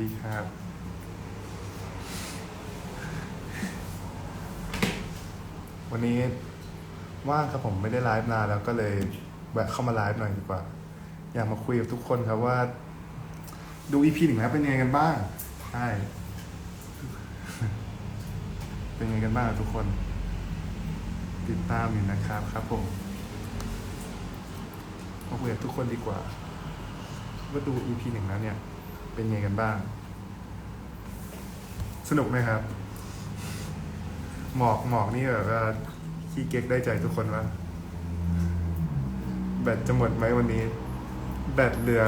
ดีครับ วันนี้ว่างครับผมไม่ได้ไลฟ์นานแล้วก็เลยแวะเข้ามาไลฟ์หน่อยดีกว่า อยากมาคุยกับทุกคนครับว่า ดูอีพีหนึ่งแล้วเป็นยังไงกันบ้างใช่เป็นยังไงกันบ้างทุกคน ติดตามอยู่นะครับครับผมมาคุยกับทุกคนดีกว่า ว่าดู EP หนึ่งแล้วเนี่ย เป็นยังไงกันบ้าง สนุกไหมครับ หมอกหมอกนี่แบบว่าขี้เก๊กได้ใจทุกคนว่าแบตจะหมดไหมวันนี้ แบตเหลือ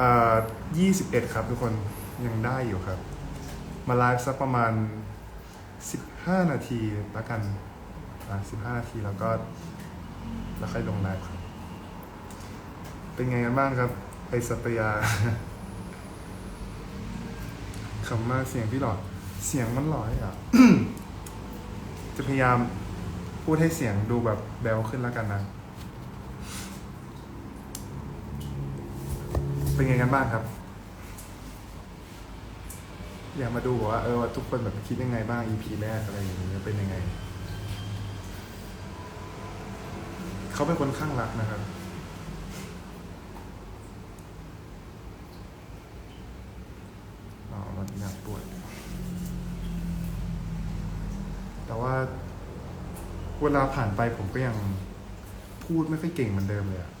อ่า21ครับทุกคนยังได้อยู่ครับ มาไลฟ์สักประมาณ15นาทีละกันอ่า15นาทีแล้วก็ แล้วค่อยลงไลฟ์ครับ เป็นไงกันบ้างครับ ไอสัตยาขำมากเสียงพี่หลอด เสียงมันหลอยอะ จะพยายามพูดให้เสียงดูแบบแบวขึ้นแล้วกันนะ เป็นไงกันบ้างครับ อยากมาดูว่าเออว่าทุกคนแบบคิดยังไงบ้าง EP แรกอะไรอย่างเงี้ยเป็นยังไง เขาเป็นคนข้างรักนะครับ อ๋อมันหนักปวด แต่ว่า เวลาผ่านไปผมก็ยังพูดไม่ค่อยเก่งเหมือนเดิมเลยอะ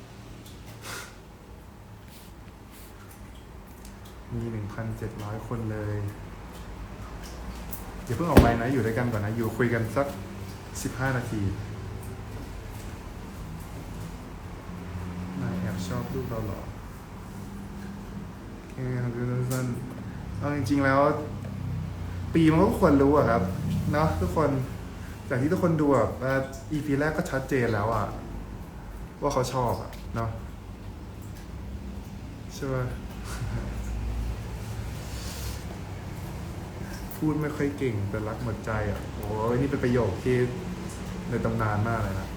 มีหนึ่งพันเจ็ดร้อยคนเลยอย่าเพิ่งออกไปนะ อยู่ด้วยกันก่อนนะ อยู่คุยกันสักสิบห้านาทีนายแอบชอบรูปเราเหรอแค่ครับพี่สั้นๆเอาจริงๆแล้ว ปีมันก็ควรรู้อะครับ เนาะทุกคน จากที่ทุกคนดูแบบว่า EP แรกก็ชัดเจนแล้วอะว่าเขาชอบอะเนาะใช่ป่ะพูดไม่ค่อยเก่ง แต่รักหมดใจอะ โอ้ยนี่เป็นประโยคที่ในตำนานมากเลยนะ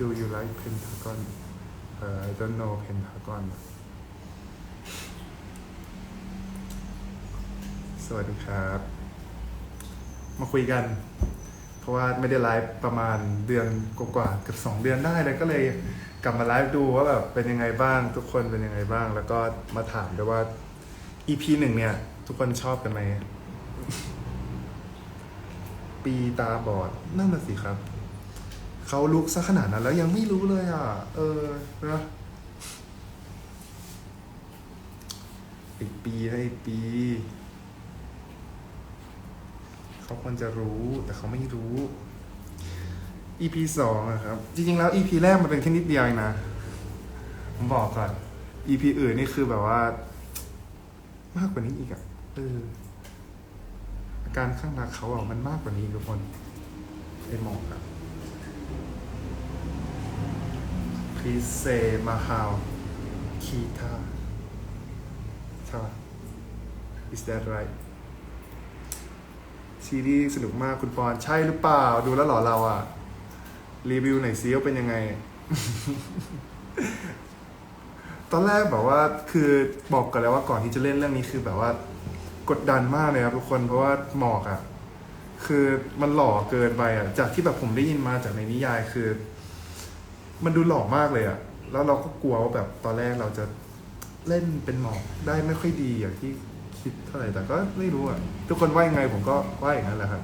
Do you like Pentagon เอ่อ I don't know Pentagon สวัสดีครับ มาคุยกัน เพราะว่าไม่ได้ไลฟ์ประมาณเดือนกว่าๆเกือบสองเดือนได้เลยก็เลยกลับมาไลฟ์ดูว่าแบบเป็นยังไงบ้างทุกคนเป็นยังไงบ้าง แล้วก็มาถามด้วยว่า EP หนึ่งเนี่ย ทุกคนชอบกันไหมปีตาบอดนั่นน่ะสิครับเขาลุกซะขนาดนั้นแล้วยังไม่รู้เลยอะ เออนะไอปีนะไอปี เขาควรจะรู้แต่เขาไม่รู้ EP สองอะครับ จริงๆแล้ว EP แรกมันเป็นแค่นิดเดียวเองนะ ผมบอกก่อน EP อื่นนี่คือแบบว่า มากกว่านี้อีกอะเอออาการข้างรักเขาอะมันมากกว่านี้ทุกคนไอหมอกอะ Please say Mahal Kita ใช่ปะ Is that right ซีรีส์สนุกมากคุณปอนใช่หรือเปล่า ดูแล้วเหรอเราอะรีวิวหน่อยซิว่าเป็นยังไง ตอนแรกแบบว่าคือบอกกันแล้วว่าก่อนที่จะเล่นเรื่องนี้คือแบบว่ากดดันมากเลยครับทุกคนเพราะว่าหมอกอะ่ะ คือมันหล่อเกินไปอะ่ะ จากที่แบบผมได้ยินมาจากในนิยายคือ มันดูหล่อมากเลยอะ่ะ แล้วเราก็กลัวว่าแบบตอนแรกเราจะเล่นเป็นหมอกได้ไม่ค่อยดีอย่างที่ คิดเท่าไหร่แต่ก็ไม่รู้อะ ทุกคนว่ายังไงผมก็ว่าอย่างนั้นแหละครับ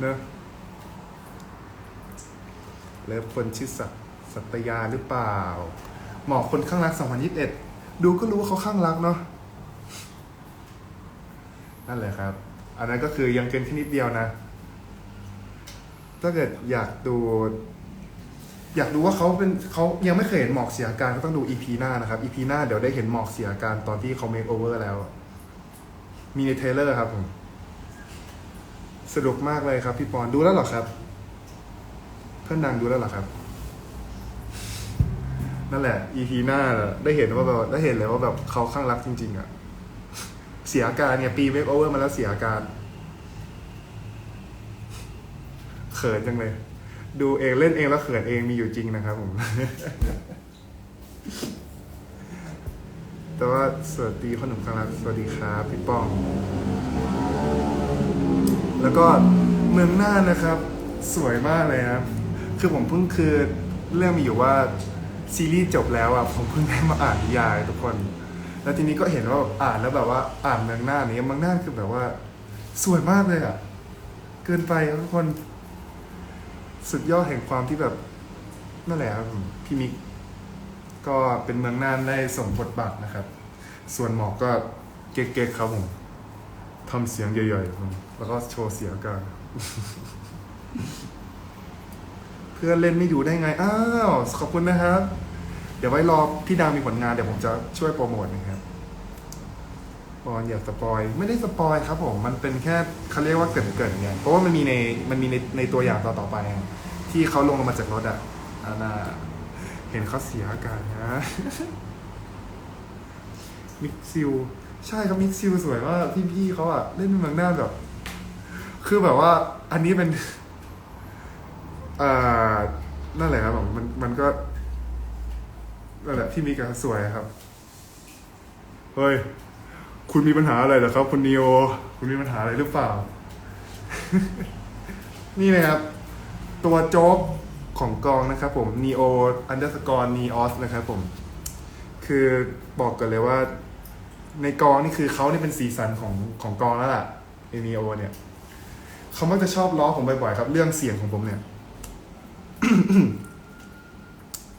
เนอะแล้วคนชื่อสัตสัตยาหรือเปล่า หมอคนข้างรัก 2021 ดูก็รู้ว่าเขาข้างรักเนาะนั่นแหละครับ อันนั้นก็คือยังเกินแค่นิดเดียวนะ ถ้าเกิดอยากดู อยากดูว่าเขาเป็นเขายังไม่เคยเห็นหมอกเสียอาการก็ต้องดู EP หน้านะครับ EP หน้าเดี๋ยวได้เห็นหมอกเสียอาการตอนที่เขาเมคโอเวอร์แล้ว มีในเทเลอร์ครับผมสนุกมากเลยครับ พี่ปอนดูแล้วหรอครับ เพื่อนนางดูแล้วหรอครับ นั่นแหละ EP หน้าได้เห็นว่าแบบได้เห็นเลยว่าแบบเขาข้างรักจริง ๆอะเสียอาการเนี่ย ปีเมคโอเวอร์มาแล้วเสียอาการเขินจังเลย ดูเองเล่นเองแล้วเขินเองมีอยู่จริงนะครับผม แต่ว่าสวัสดีพ่อหนุ่มครั้งรักสวัสดีครับพี่ป้อง แล้วก็เมืองน่านนะครับ สวยมากเลยครับคือผมเพิ่งคือเรื่องมีอยู่ว่าซีรีส์จบแล้วอะผมเพิ่งได้มาอ่านนิยายทุกคน แล้วทีนี้ก็เห็นว่าแบบอ่านแล้วแบบว่าอ่านเมืองน่านนี้เมืองน่านคือแบบว่า สวยมากเลยอะ เกินไปทุกคน สุดยอดแห่งความที่แบบนั่นแหละครับผมพี่มิกก็เป็นเมืองน่านได้ส่งบทบาทนะครับ ส่วนหมอกก็เก๊กๆครับผมทำเสียงใหญ่ๆแล้วก็โชว์เสียงกัน เพื่อนเล่นไม่อยู่ได้ไง อ้าว ขอบคุณนะครับ เดี๋ยวไว้รอพี่ดาวมีผลงานเดี๋ยวผมจะช่วยโปรโมทนะครับ บอลอย่าสปอยไม่ได้สปอยครับผมมันเป็นแค่เขาเรียกว่าเกินเกินไงเพราะว่ามันมีในมันมีในในตัวอย่างต่อๆไปไงที่เขาลงมาจากรถอะอาน่าเห็นเขาเสียอาการนะ มิกซิลใช่ครับมิกซิลสวยมากพี่ๆเขาอะเล่นเป็นเมืองหน้าแบบ คือแบบว่า อันนี้เป็นอ่านั่นแหละครับผมมันมันก็นั่นแหละพี่มิกอะสวยครับเฮ้ย คุณมีปัญหาอะไรเหรอครับ คุณนีโอคุณมีปัญหาอะไรหรือเปล่า นี่นะครับ ตัวโจ๊กของกองนะครับผม neo underscore neos นะครับผม คือบอกกันเลยว่า ในกองนี่คือเขานี่เป็นสีสันของของกองแล้วล่ะเอนีโอเนี่ยเขามักจะชอบล้อผมบ่อยๆครับ เรื่องเสียงของผมเนี่ย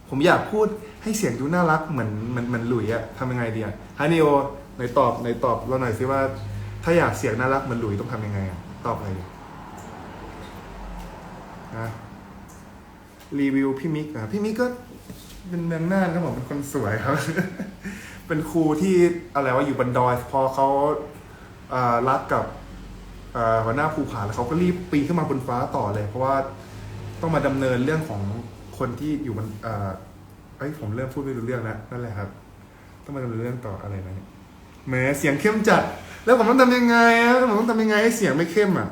ผมอยากพูดให้เสียงดูน่ารักเหมือนเหมือนเหมือนหลุยอะทำยังไงดีอะฮานิโอ ไหนตอบไหนตอบเราหน่อยสิว่า ถ้าอยากเสียงน่ารักเหมือนหลุยต้องทำยังไงอะตอบอะไรดีนะรีวิวพี่มิกนะพี่มิกก็เป็นเมืองน่านครับผมเป็นคนสวยครับ เป็นครูที่อะไรว่าอยู่บนดอยพอเขาอ่ารักกับอ่าหัวหน้าภูผาแล้วเขาก็รีบปีนขึ้นมาบนฟ้าต่อเลย เพราะว่าต้องมาดำเนินเรื่องของคนที่อยู่บนอ่าเอ้ยผมเริ่มพูดไม่รู้เรื่องแล้วนั่นแหละครับ ต้องมาดำเนินเรื่องต่ออะไรนะเนี่ย แหมเสียงเข้มจัด แล้วผมต้องทำยังไงอะผมต้องทำยังไงให้เสียงไม่เข้มอะ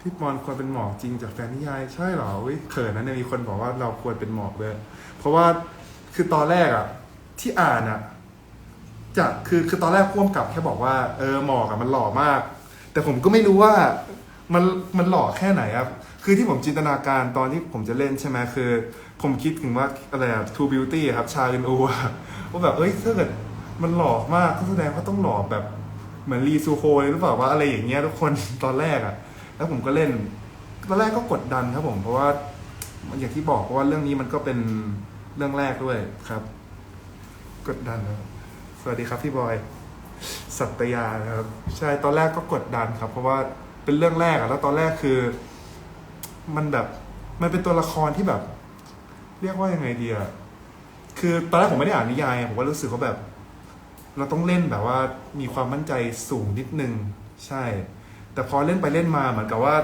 พี่ปอนควรเป็นหมอกจริงจากแฟนนิยายใช่เหรออุ้ยเขินนะเนี่ยมีคนบอกว่าเราควรเป็นหมอกเลย เพราะว่าคือตอนแรกอะ ที่อ่านอะจะคือคือตอนแรกพ่วงกับแค่บอกว่าเออหมอกอะมันหล่อมาก แต่ผมก็ไม่รู้ว่ามันมันหล่อแค่ไหนครับคือที่ผมจินตนาการตอนที่ผมจะเล่นใช่ไหมคือ ผมคิดถึงว่าอะไรอะ True Beauty ครับชาลินอูอะ ว่าแบบเอ้ยถ้าเกิดมันหล่อมากก็แสดงว่าต้องหล่อแบบเหมือนรีซูโฮเลยหรือเปล่าว่าอะไรอย่างเงี้ยทุกคนตอนแรกอะแล้วผมก็เล่น ตอนแรกก็กดดันครับผมเพราะว่าอย่างที่บอกเพราะว่าเรื่องนี้มันก็เป็นเรื่องแรกด้วยครับ กดดันครับสวัสดีครับพี่บอย สัตยาครับ ใช่ตอนแรกก็กดดันครับ เพราะว่าเป็นเรื่องแรกอะแล้วตอนแรกคือ มันแบบ มันเป็นตัวละครที่แบบ เรียกว่ายังไงดีอะ คือตอนแรกผมไม่ได้อ่านนิยายผมก็รู้สึกว่าแบบ เราต้องเล่นแบบว่ามีความมั่นใจสูงนิดนึง ใช่ แต่พอเล่นไปเล่นมาเหมือนกับว่า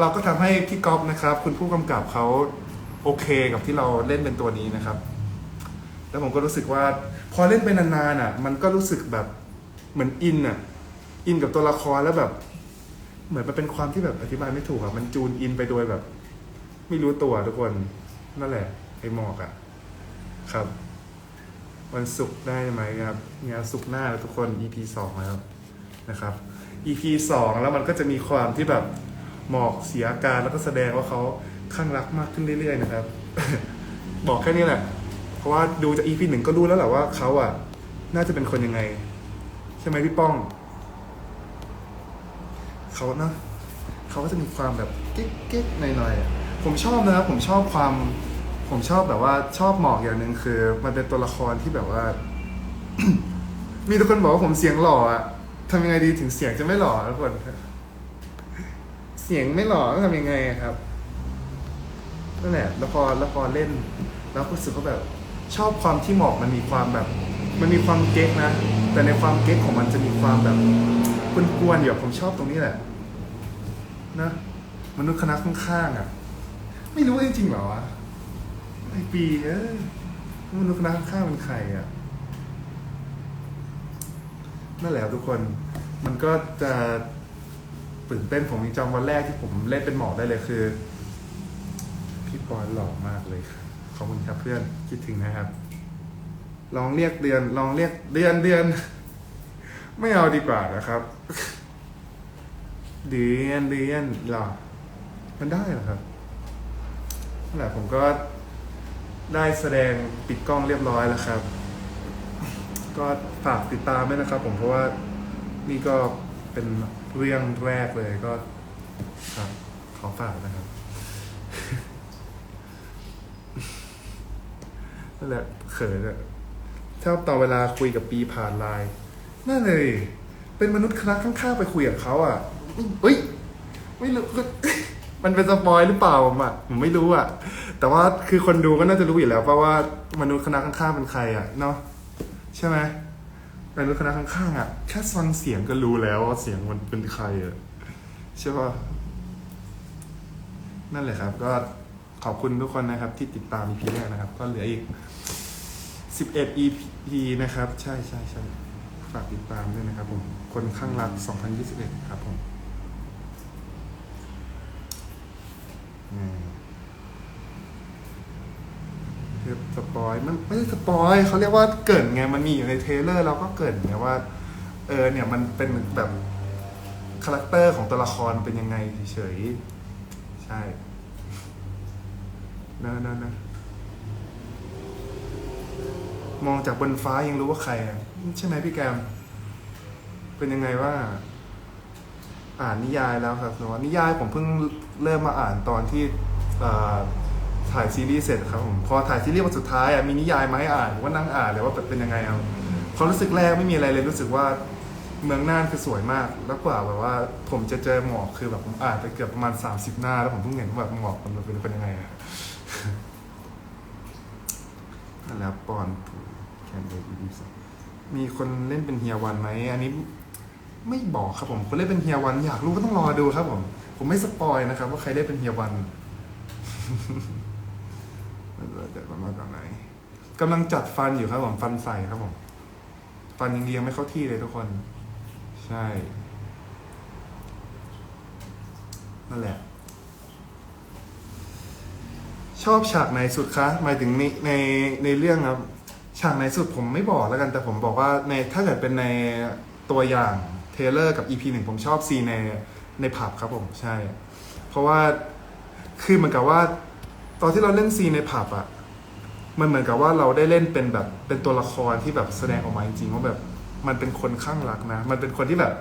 เราก็ทำให้พี่ก๊อฟนะครับ คุณผู้กำกับเขาโอเคกับที่เราเล่นเป็นตัวนี้นะครับ แล้วผมก็รู้สึกว่า พอเล่นไปนานๆอะ มันก็รู้สึกแบบเหมือนอินอะ อินกับตัวละครแล้วแบบ เหมือนมันเป็นความที่แบบอธิบายไม่ถูกอะมันจูนอินไปโดยแบบ ไม่รู้ตัวทุกคนนั่นแหละไอ้หมอกอะ ครับ วันศุกร์ได้ไหมครับงานศุกร์หน้าแล้วทุกคน EP สองแล้วนะครับ EP สองแล้วมันก็จะมีความที่แบบหมอกเสียอาการแล้วก็แสดงว่าเขาข้างรักมากขึ้นเรื่อยๆนะครับ บอกแค่นี้แหละ เพราะว่าดูจาก EP หนึ่งก็รู้แล้วแหละว่าเขาอะ น่าจะเป็นคนยังไง ใช่ไหมพี่ป้องเขานะเขาก็จะมีความแบบเก๊กๆหน่อยๆผมชอบนะครับผมชอบความ ผมชอบแบบว่าชอบหมอกอย่างหนึ่งคือ มันเป็นตัวละครที่แบบว่า มีทุกคนบอกว่าผมเสียงหล่ออะทำยังไงดีถึงเสียงจะไม่หล่อทุกคน เสียงไม่หล่อต้องทำยังไงอะครับนั่นแหละแล้วพอแล้วพอเล่น แล้วรู้สึกว่าแบบชอบความที่หมอกมันมีความแบบ มันมีความเก๊กนะ แต่ในความเก๊กของมันจะมีความแบบกวนๆอยู่ผมชอบตรงนี้แหละ นะมนุษย์คณะข้างๆอะ ไม่รู้จริงๆหรอวะ ไอปีเอ้ยมนุษย์คณะข้างๆเป็นใครอะ นั่นแหละทุกคน มันก็จะตื่นเต้นผมยังจำวันแรกที่ผมเล่นเป็นหมอได้เลยคือ พี่ปอนหล่อมากเลยครับขอบคุณครับเพื่อนคิดถึงนะครับ ลองเรียกเดือน ลองเรียกเดือนเดือน ไม่เอาดีกว่านะครับ เดือนเดือนหรอมันได้เหรอครับนั่นแหละผมก็ ได้แสดงปิดกล้องเรียบร้อยแล้วครับ ก็ฝากติดตามด้วยนะครับ ผมเพราะว่านี่ก็เป็นเรื่องแรกเลยก็ครับขอฝากนะครับนั่นแหละเขินอะชอบตอนเวลาคุยกับปีผ่านไลน์นั่นเลย เป็นมนุษย์คณะข้างๆไปคุยกับเขาอะเฮ้ย ไม่รู้ มันเป็นสปอยหรือเปล่าผมอะผมไม่รู้อะ แต่ว่าคือคนดูก็น่าจะรู้อยู่แล้วเพราะว่ามนุษย์คณะข้างๆเป็นใครอะเนาะใช่ไหมมนุษย์คณะข้างๆอะแค่ฟังเสียงก็รู้แล้วว่าเสียงมันเป็นใครอะใช่ป่ะนั่นแหละครับ ก็ขอบคุณทุกคนนะครับ ที่ติดตาม EP แรกนะครับ ก็เหลืออีก 11 EP นะครับ ใช่ใช่ใช่ฝากติดตามด้วยนะครับผมคนข้างรัก 2021 ครับผมอืม คือสปอยมันไม่ใช่สปอยเขาเรียกว่าเกรินไงมันมีอยู่ในเทเลอร์เราก็เกรินไงว่า เออ เนี่ยมันเป็นแบบคาแรคเตอร์ของตัวละครเป็นยังไงเฉยๆใช่นะนะนะมองจากบนฟ้ายังรู้ว่าใครอะใช่ไหมพี่แกม เป็นยังไงว่า อ่านนิยายแล้วครับแต่ว่านิยายผมเพิ่งเริ่มมาอ่านตอนที่ถ่ายซีรีส์เสร็จครับผมพอถ่ายซีรีส์วันสุดท้ายมีนิยายมาให้อ่านผมก็นั่งอ่านเลยว่าเป็นยังไงเอาความรู้สึกแรกไม่มีอะไรเลยรู้สึกว่าเมืองน่านคือสวยมาก แล้วกว่าแบบว่าผมจะเจอหมอกคือแบบผมอ่านไปเกือบประมาณ 30 หน้า แล้วผมเพิ่งเห็นว่าแบบหมอกมันเป็นเป็นยังไงอะอันและครับปอนแคนเดอีสมีคนเล่นเป็นเฮียวันไหมอันนี้ ไม่บอกครับผมคนเล่นเป็นเฮียวัน อยากรู้ก็ต้องรอดูครับ ผม ผมไม่สปอยนะครับ ว่าใครเล่นเป็นเฮียวันเดี๋ยวมาจากไหนกำลังจัดฟันอยู่ครับผมฟันใส่ครับผม ฟันยังเรียงไม่เข้าที่เลยทุกคน ใช่นั่นแหละ ชอบฉากไหนสุดคะหมายถึงในในในเรื่องครับฉากไหนสุดผมไม่บอกแล้วกัน แต่ผมบอกว่าในถ้าเกิดเป็นในตัวอย่าง เทเลอร์กับ EP หนึ่งผมชอบซีนในในผับครับผมใช่ เพราะว่าคือเหมือนกับว่า ตอนที่เราเล่นซีนในผับอะมันเหมือนกับว่าเราได้เล่นเป็นแบบเป็นตัวละครที่แบบแสดงออกมาจริงๆว่าแบบมันเป็นคนข้างรักนะ มันเป็นคนที่แบบ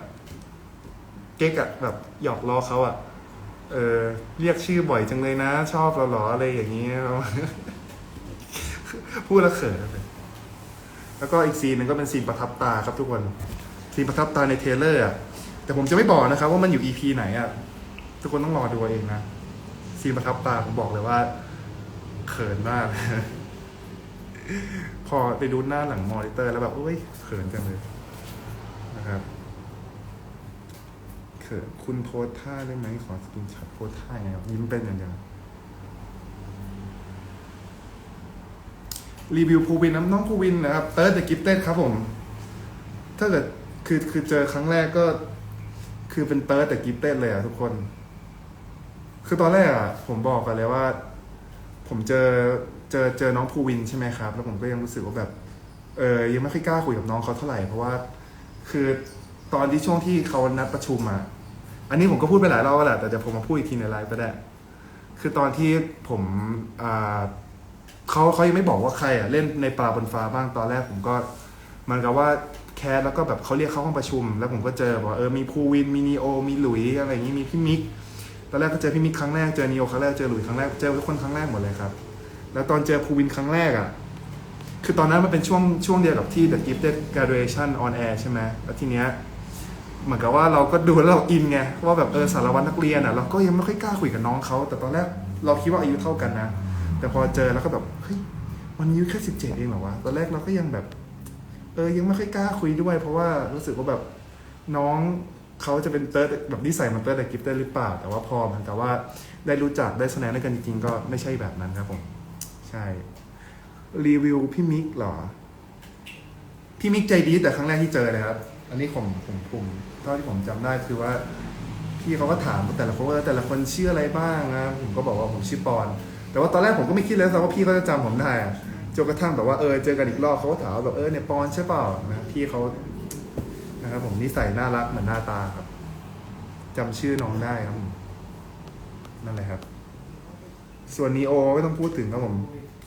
เก๊กอะแบบหยอกล้อเขาอะเออเรียกชื่อบ่อยจังเลยนะ ชอบเราหรออะไรอย่างนี้ พูดแล้วเขินแล้วก็อีกซีนหนึ่งก็เป็นซีนประทับตาครับทุกคน ซีนประทับตาในเทเลอร์อะแต่ผมจะไม่บอกนะครับ ว่ามันอยู่ EP ไหนอะทุกคนต้องรอดูเองนะซีนประทับตาผมบอกเลยว่าเขินมาก พอไปดูหน้าหลังมอนิเตอร์แล้วแบบเอ้ยเขินจังเลยนะครับเขินคุณโพสท่าได้ไหมขอสกินช็อตโพสท่าไงยิ้มเป็นอย่างเดียวรีวิวภูวินน้ำน้องภูวินนะครับเติร์ดเดอะกิฟเต็ดครับผม ถ้าเกิด คือคือเจอครั้งแรกก็ คือเป็นเติร์ดเดอะกิฟเต็ดเลยอะทุกคน คือตอนแรกอะผมบอกกันเลยว่า ผมเจอเจอเจอน้องภูวินใช่ไหมครับ แล้วผมก็ยังรู้สึกว่าแบบ เออยังไม่ค่อยกล้าคุยกับน้องเขาเท่าไหร่เพราะว่า คือตอนที่ช่วงที่เขานัดประชุมอะอันนี้ผมก็พูดไปหลายรอบแล้วแหละแต่เดี๋ยวผมมาพูดอีกทีในไลฟ์ก็ได้ คือตอนที่ผมอ่าเขาเขายังไม่บอกว่าใครอะเล่นในปลาบนฟ้าบ้างตอนแรกผมก็มันกับว่า แคสแล้วก็แบบเขาเรียกเข้าห้องประชุม แล้วผมก็เจอบอกเออมีภูวินมีนีโอมีหลุยอะไรอย่างนี้มีพี่มิกตอนแรกก็เจอพี่มิกครั้งแรกเจอนีโอครั้งแรกเจอหลุยครั้งแรกเจอทุกคนครั้งแรกหมดเลยครับ แล้วตอนเจอภูวินครั้งแรกอะคือตอนนั้นมันเป็นช่วงช่วงเดียวกับที่ The Gifted Graduation on Air ใช่ไหมแล้วทีเนี้ยเหมือนกับว่าเราก็ดูแล้วเราอินไงว่าแบบเออสารวัตรนักเรียนอะเราก็ยังไม่ค่อยกล้าคุยกับน้องเขาแต่ตอนแรกเราคิดว่าอายุเท่ากันนะ แต่พอเจอแล้วก็แบบเฮ้ยมันอายุแค่สิบเจ็ดเองเหรอวะตอนแรกเราก็ยังแบบ เออยังไม่ค่อยกล้าคุยด้วย เพราะว่ารู้สึกว่าแบบน้องเขาจะเป็นเติร์ดแบบนิสัยมันเติร์ดแต่กิฟเตอร์หรือเปล่า แต่ว่าพอเหมือนกับว่าได้รู้จักได้สดงด้วยกันจริงๆก็ไม่ใช่แบบนั้นครับผม ใช่ รีวิวพี่มิกเหรอ พี่มิกใจดีแต่ครั้งแรกที่เจอเลยครับ อันนี้ผมผมผมเท่าที่ผมจำได้คือว่า พี่เขาก็ถามแต่ละคนว่าแต่ละคนชื่ออะไรบ้างนะผมก็บอกว่าผมชื่อปอน แต่ว่าตอนแรกผมก็ไม่คิดเลยว่าพี่เขาจะจำผมได้ จนกระทั่งแบบว่าเออเจอกันอีกรอบเขาก็ถามว่าแบบเออเนี่ยปอนใช่เปล่านะพี่เขานะครับผมนิสัยน่ารักเหมือนหน้าตาครับจำชื่อน้องได้ครับ นั่นแหละครับ ส่วนนีโอไม่ต้องพูดถึงครับผม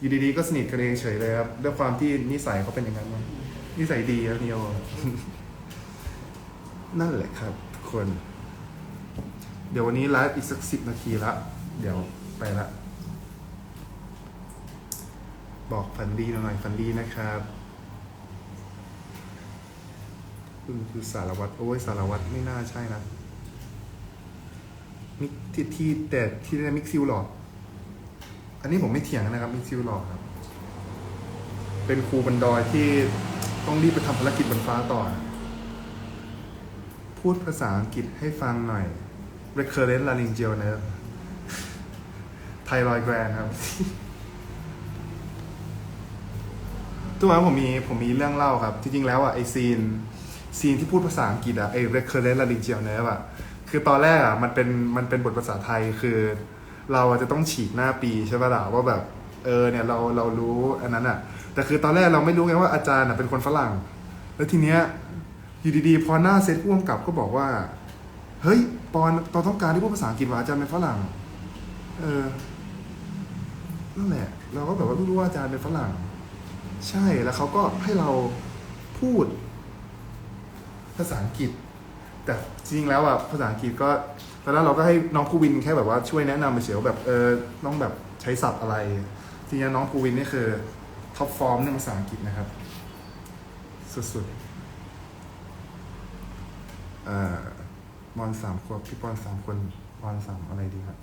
อยู่ดีๆก็สนิทกันเองเฉยเลยครับด้วยความที่นิสัยเขาเป็นอย่างนั้นมั้งนิสัยดีครับนีโอนั่นแหละครับทุกคน เดี๋ยววันนี้ไลฟ์อีกสักสิบนาทีละ เดี๋ยวไปละ บอกฝันดีหน่อยฝันดีนะครับคุณคือสารวัตรโอ้ยสารวัตรไม่น่าใช่นะมิกที่ที่แต่ที่นี่มิกซิลหลอดอันนี้ผมไม่เถียงนะครับมิกซิลหลอดครับ เป็นครูบันดอยที่ต้องรีบไปทำภารกิจบนฟ้าต่อ พูดภาษาอังกฤษให้ฟังหน่อย recurrent laryngeal nerve thyroid gland ครับ ตัวนั้นผมมีผมมีเรื่องเล่าครับ จริงๆแล้วอะไอซีนซีนที่พูดภาษาอังกฤษอะไอ recurrent laryngeal nerve อะคือตอนแรกอะมันเป็นมันเป็นบทภาษาไทยคือ เราอะจะต้องฉีกหน้าปีใช่ป่ะล่ะว่าแบบเออเนี่ยเราเรารู้อันนั้นอะ แต่คือตอนแรกเราไม่รู้ไงว่าอาจารย์อะเป็นคนฝรั่ง แล้วทีเนี้ยอยู่ดีๆ พอหน้าเซตพ่วงกับก็บอกว่า เฮ้ยปอนตอนต้องการที่พูดภาษาอังกฤษว่าอาจารย์เป็นฝรั่ง เออนั่นแหละ เราก็แบบว่ารู้ว่าอาจารย์เป็นฝรั่ง ใช่แล้วเขาก็ให้เราพูดภาษาอังกฤษ แต่จริงๆแล้วอะภาษาอังกฤษก็ตอนนั้นเราก็ให้น้องภูวินแค่แบบว่าช่วยแนะนำไปเฉยวแบบเออต้องแบบใช้ศัพท์อะไรจริงๆน้องภูวินนี่คือท็อปฟอร์มในภาษาอังกฤษนะครับ สุดๆเอ่อมอนสามขวบพี่ปอนสามคนปอนสามอะไรดีครับ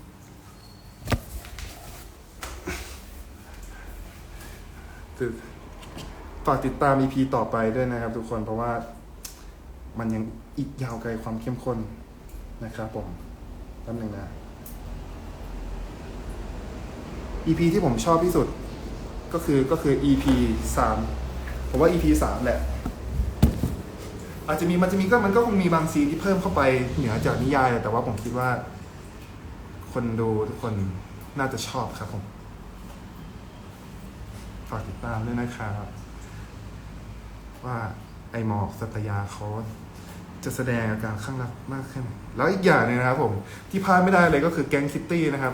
ฝากติดตาม EP ต่อไปด้วยนะครับ ทุกคนเพราะว่ามันยังอีกยาวไกลความเข้มข้นนะครับผมแป๊บหนึ่งนะ EP ที่ผมชอบที่สุด ก็คือก็คือ EP สามผมว่า EP สามแหละ อาจจะมีมันจะมีก็มันก็คงมีบางซีนที่เพิ่มเข้าไปเหนือจากนิยายแต่ว่าผมคิดว่า คนดูทุกคนน่าจะชอบครับผม ฝากติดตามด้วยนะครับ ว่าไอหมอกสัตยาเขาจะแสดงอาการข้างรักมากขึ้นแล้วอีกอย่างหนึงนะครับ ผมที่พลาดไม่ได้เลยก็คือแก๊งคิตตี้นะครับ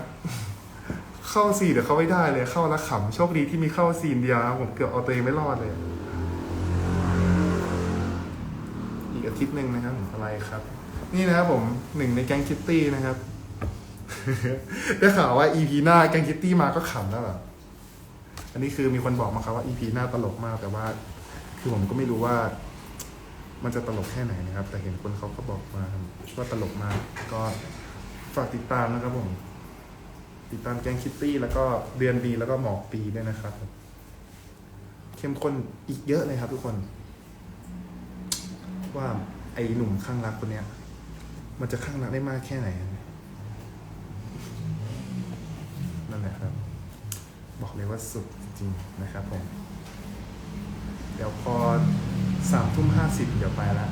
เข้าซีนเดี๋ยวเขาไม่ได้เลยเข้าล้วขำโชคดีที่มีเข้าซีนเดียวผมเกือบเอาตัวเองไม่รอดเลย อีกอาทิตย์หนึ่งนะครับผมอะไรครับ นี่นะครับผมหนึ่งในแก๊งคิตตี้นะครับได้ข่าวว่า EP หน้าแก๊งคิตตี้มาก็ขำแล้วเหรออันนี้คือมีคนบอกมาครับว่า EP หน้าตลกมากแต่ว่า คือผมก็ไม่รู้ว่า มันจะตลกแค่ไหนนะครับ แต่เห็นคนเขาก็บอกมาว่าตลกมาก ก็ฝากติดตามนะครับผม ติดตามแกงคิตตี้แล้วก็เดือนบีแล้วก็หมอกปีด้วยนะครับ เข้มข้นอีกเยอะเลยครับ ทุกคน ว่าไอ้หนุ่มข้างรักคนเนี้ย มันจะข้างรักได้มากแค่ไหนนั่นแหละครับ บอกเลยว่าสุดจริงๆนะครับผม เดี๋ยวพอสามทุ่มห้าสิบเดี๋ยวไปละ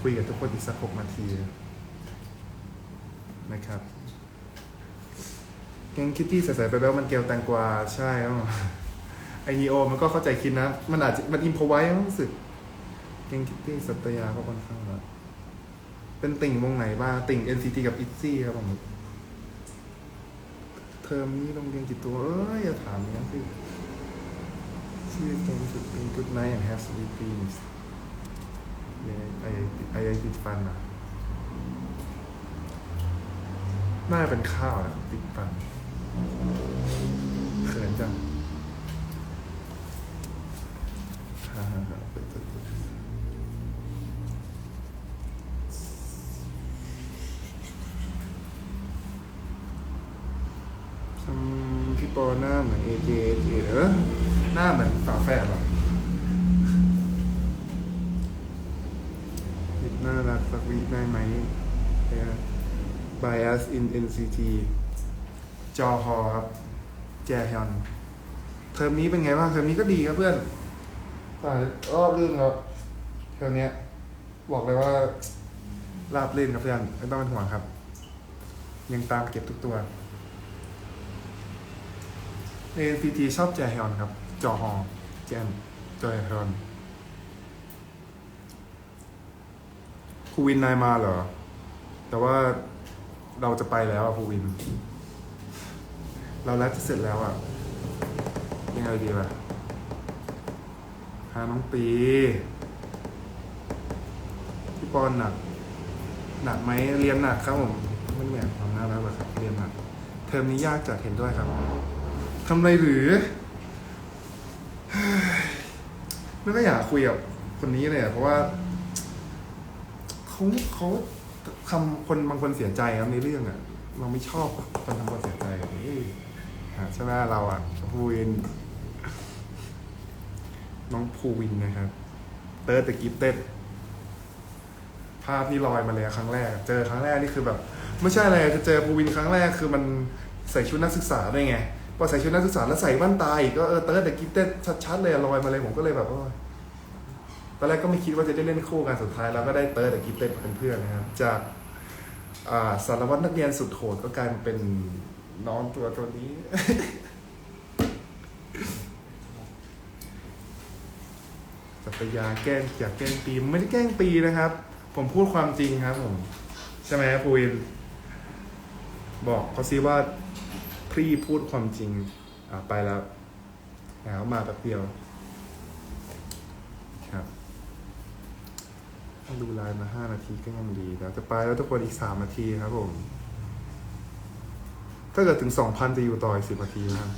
คุยกับทุกคนอีกสักหกนาทีนะครับแกงคิตตี้ใส่ๆไปแล้วมันเกลียวแตงกวาใช่ครับผมไอนีโอมันก็เข้าใจคิดนะ มันอาจจะมันอิมพอไว้รู้สึกแกงคิตตี้สัตยาก็ค่อนข้างละเป็นติ่งวงไหนบ้างติ่ง NCT กับ ITZY ครับผมเทอมนี้โรงเรียนกี่ตัว เอ้ยอย่าถามอย่างนี้สิ ชื่อเก่งสุดเป็น Good Night and Have Sweet Dreams เนี่ยไอไอไอติดฟันอะน่าเป็นข้าวนะติดฟันเขินจังฮ่าฮ่าฮ่าเปิดเปิดเปิดทำพี่ปอหน้าเหมือนเอเจเจเออ หน้าเหมือนฝาแฝดเหรอนิดน่ารักสักวีคได้ไหมเออ bias in NCT จอฮอครับ แจฮยอน เทอมนี้เป็นไงบ้าง เทอมนี้ก็ดีครับเพื่อนฝ่รอบลื่นครับเทอมนี้บอกเลยว่าราบลื่นครับเพื่อน ไม่ต้องเป็นห่วงครับ ยังตามเก็บทุกตัวใน NCT ชอบแจฮยอนครับ จอฮองแจนจอฮอนภูวินนายมาเหรอ แต่ว่าเราจะไปแล้วอะภูวิน เราแล้วจะเสร็จแล้วอะยังไงดีล่ะหาน้องปี พี่ปอนหนัก หนักไหมเรียนหนักครับผมไม่เหมือนความน่ารักหรอกครับเรียนหนัก เทอมนี้ยากจัดเห็นด้วยครับทำไรหรือ ไม่ก็อยากคุยกับคนนี้เลยอะเพราะว่าเขาเขาทำคนบางคนเสียใจครับในเรื่องอะเราไม่ชอบคนทำคนเสียใจอะเอ้ยอะใช่ไหมเราอะภูวิน น้องภูวินนะครับ เติร์ดแตะกิฟเต็ดภาพที่ลอยมาเลยอะครั้งแรก เจอครั้งแรกนี่คือแบบ ไม่ใช่อะไรจะเจอภูวินครั้งแรกคือมันใส่ชุดนักศึกษาด้วยไง อใส่ชุดนักศึกษาแล้วใส่แว่นตาอีกก็เออเติร์ดเดอะกิฟเต็ดชัดๆเลยอะลอยมาเลยผมก็เลยแบบว่าตอนแรกก็ไม่คิดว่าจะได้เล่นคู่กันสุดท้ายแล้วก็ได้เติร์ดเดอะกิฟเต็ดเป็นเพื่อนนะครับ จากาสารวัตรนักเรียนสุดโหดก็กลายมาเป็นน้องตัวตัวนี้สัตยาแกล้งอยากแกล้งปีไม่ได้แกล้งปีนะครับ ผมพูดความจริงครับผม ใช่ไหมครับูวิน บอกเขาซิว่า พี่พูดความจริงไปแล้วแล้วมาแป๊บเดียว ครับดูไลน์มาห้านาทีก็ยังดีแล้วจะไปแล้วทุกคนอีกสามนาทีครับผมถ้าเกิดถึงสองพันจะอยู่ต่ออีกสิบนาทีนะครับ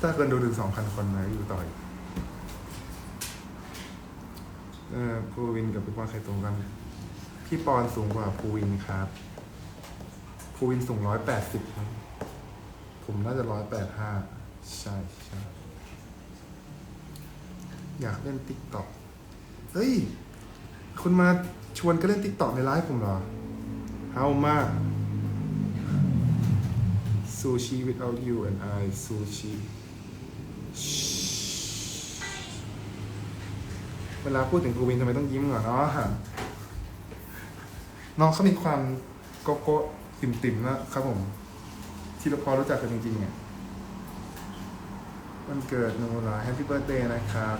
ถ้าเกินดูถึงสองพันคนนะอยู่ต่ออีกเออภูวินกับพี่ปอนใครตรงกัน พี่ปอนสูงกว่าภูวินครับ ภูวินสูงร้อยแปดสิบครับ ผมน่าจะร้อยแปดห้าใช่ใช่อยากเล่นติ๊กต็อกเฮ้ย คุณมาชวนก็เล่นติ๊กต็อกในไลฟ์ผมเหรอเฮามาก Sushi without you and I sushi เวลาพูดถึงภูวินทำไมต้องยิ้มก่อนเนาะน้องเขามีความโกโก้ ติ่มติ่มๆนะครับผม ที่เราพอรู้จักกันจริงๆเนี่ยวันเกิดหนูเหรอแฮปปี้เบิร์ a เดย์นะครับ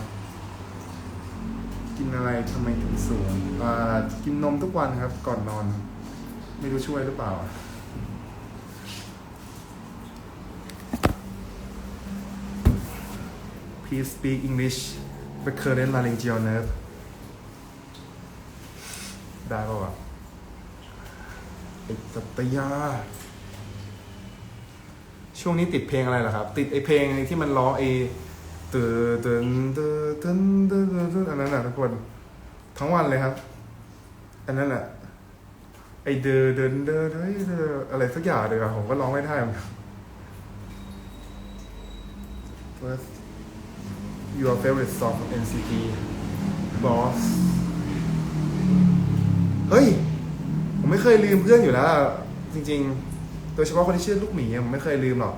กินอะไรทำไมถึงสูงอ่ากินนมทุกวันครับ ก่อนนอน ไม่รู้ช่วยหรือเปล่า Please speak English recurrent laryngeal nerve ได้ป่าวะ ไอ้สัตยา ช่วงนี้ติดเพลงอะไรเหรอครับ ติดไอเพลงที่มันร้องไอตื่นตื่นตื่นตื่นตื่นตื่นอันนั้นแหละทุกคนทั้งวันเลยครับ อันนั้นแหละไอเดินเดินเดินเฮ้ยเดินอะไรสักอย่างเลยอะผมก็ร้องไม่ได้เหมือนกัน First your favorite song from NCT Boss เฮ้ย ไม่เคยลืมเพื่อนอยู่แล้วจริง ๆ โดยเฉพาะคนที่ชื่อลูกหมีอะผมไม่เคยลืมหรอก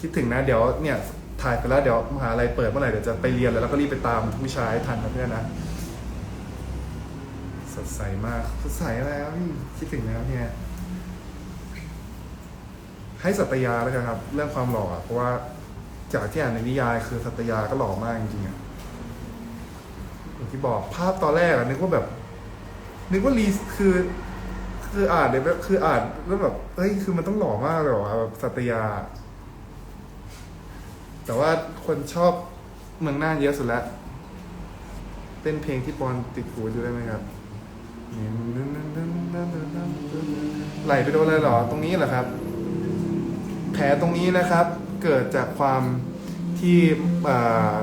คิดถึงนะเดี๋ยวเนี่ยถ่ายไปแล้วเดี๋ยวมหาลัยเปิดเมื่อไหร่เดี๋ยวจะไปเรียนแล้วแล้วก็รีบไปตามผู้ชายทันนะเพื่อนนะ สดใสมากสดใสแล้วพี่คิดถึงแล้วเนี่ยให้สัตยาแล้วกันครับ เรื่องความหล่ออะเพราะว่าจากที่อ่านในนิยาย คือสัตยาก็หล่อมากจริงๆอะอย่างที่บอกภาพตอนแรกอะนึกว่าแบบ นึกว่ารีคือ คืออ่านเนี่ยแบบคืออ่านแล้วแบบเฮ้ยคือมันต้องหล่อมากเลยเหรอแบบสัตยา แต่ว่าคนชอบเมืองน่านเยอะสุดล้วเต้นเพลงที่ปอนติดหูดูได้ไหมครับไหลไปโดนอะไรเหรอ ตรงนี้เหรอครับ แผลตรงนี้นะครับ เกิดจากความที่อ่า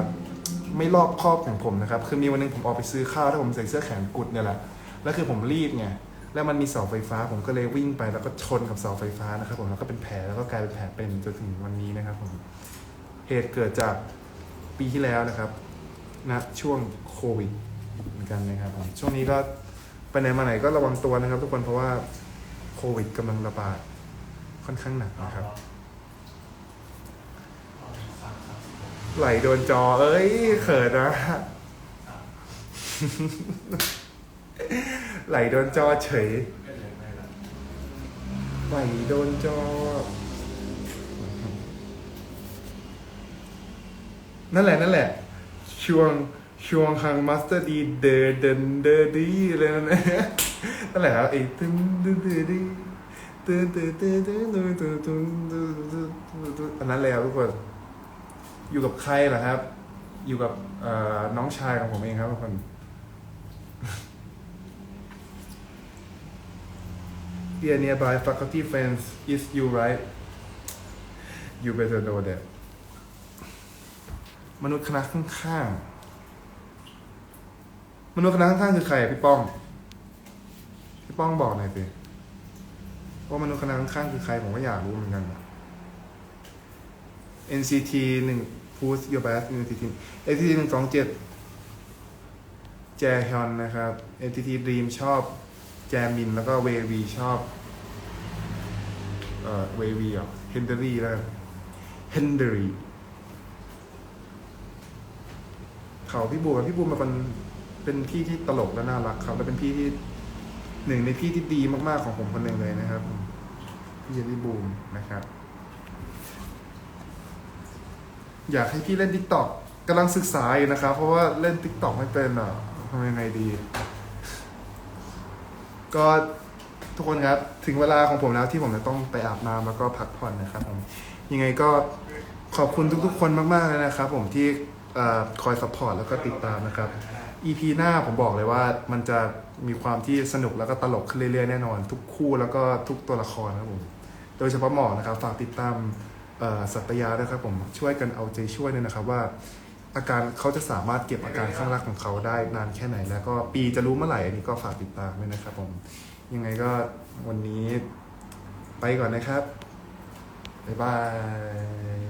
ไม่รอบคอบของผมนะครับ คือมีวันหนึงผมออกไปซื้อข้าวแล้วผมใส่เสื้อแขนกุดเนี่ยแหละ แล้วคือผมรีบไงแล้วมันมีเสาไฟฟ้า ผมก็เลยวิ่งไปแล้วก็ชนกับเสาไฟฟ้านะครับ ผมแล้วก็เป็นแผลแล้วก็กลายเป็นแผลเป็นจนถึงวันนี้นะครับ ผมเหตุเกิดจากปีที่แล้วนะครับณช่วงโควิดเหมือนกันนะครับผมช่วงนี้ก็ไปไหนมาไหนก็ระวังตัวนะครับ ทุกคนเพราะว่าโควิดกำลังระบาดค่อนข้างหนักนะครับ ไหลโดนจอ เอ้ย เขินนะ ไหลโดนจอเฉยไม่โดนจอ นั่นแหละนั่นแหละ ช่วงช่วงฮังมาสเตอร์ดีเดเดนเดดีอะไรนั่นแหละนั่นแหละครับไอ้ตึ้งตึ้งตึ้งดีตึ้งตึ้งตึ้งตึ้งตึ้งตึ้งตึ้งตึ้งตึ้งตึ้งอันนั้นเลยครับทุกคน อยู่กับใครเหรอครับ อยู่กับเอ่อน้องชายของผมเองครับทุกคน Dear nearby faculty friends is you right you better know that มนุษย์คณะข้างๆ มนุษย์คณะข้างๆคือใครพี่ป้อง พี่ป้องบอกหน่อยสิว่ามนุษย์คณะข้างๆคือใครผมก็อยากรู้เหมือนกันอะ NCT หนึ่ง Push Your Best NCT NCT หนึ่งสองเจ็ดแจฮยอนนะครับ NCT Dream ชอบ แจมินแล้วก็เววีชอบ เอ่อเววีอะเฮนเดอรี่แล้วเฮนเดอรี่เขาพี่บูมพี่บูมมันเป็นพี่ที่ตลกและน่ารักครับ และเป็นพี่ที่หนึ่งในพี่ที่ดีมากๆของผมคนหนึ่งเลยนะครับพี่เจนนี่บูมนะครับ อยากให้พี่เล่นทิกตอกกำลังศึกษาอยู่นะครับ เพราะว่าเล่นทิกตอกไม่เป็นอะทำยังไงดี ก็ทุกคนครับ ถึงเวลาของผมแล้วที่ผมจะต้องไปอาบน้ำแล้วก็พักผ่อนนะครับผมยังไงก็ขอบคุณทุกๆ คนมากๆเลยนะครับ ผมที่เอ่อคอยซัพพอร์ตแล้วก็ติดตามนะครับ EP หน้าผมบอกเลยว่ามันจะมีความที่สนุกแล้วก็ตลกขึ้นเรื่อยๆแน่นอน ทุกคู่แล้วก็ทุกตัวละครนะครับผม โดยเฉพาะหมอนะครับ ฝากติดตามเอ่อสัตยาด้วยครับผมช่วยกันเอาใจช่วยด้วยนะครับว่า อาการเขาจะสามารถเก็บอาการข้างรักของเขาได้นานแค่ไหน แล้วก็ปีจะรู้เมื่อไหร่อันนี้ก็ฝากติดตามด้วยนะครับผมยังไงก็วันนี้ไปก่อนนะครับ บ๊ายบาย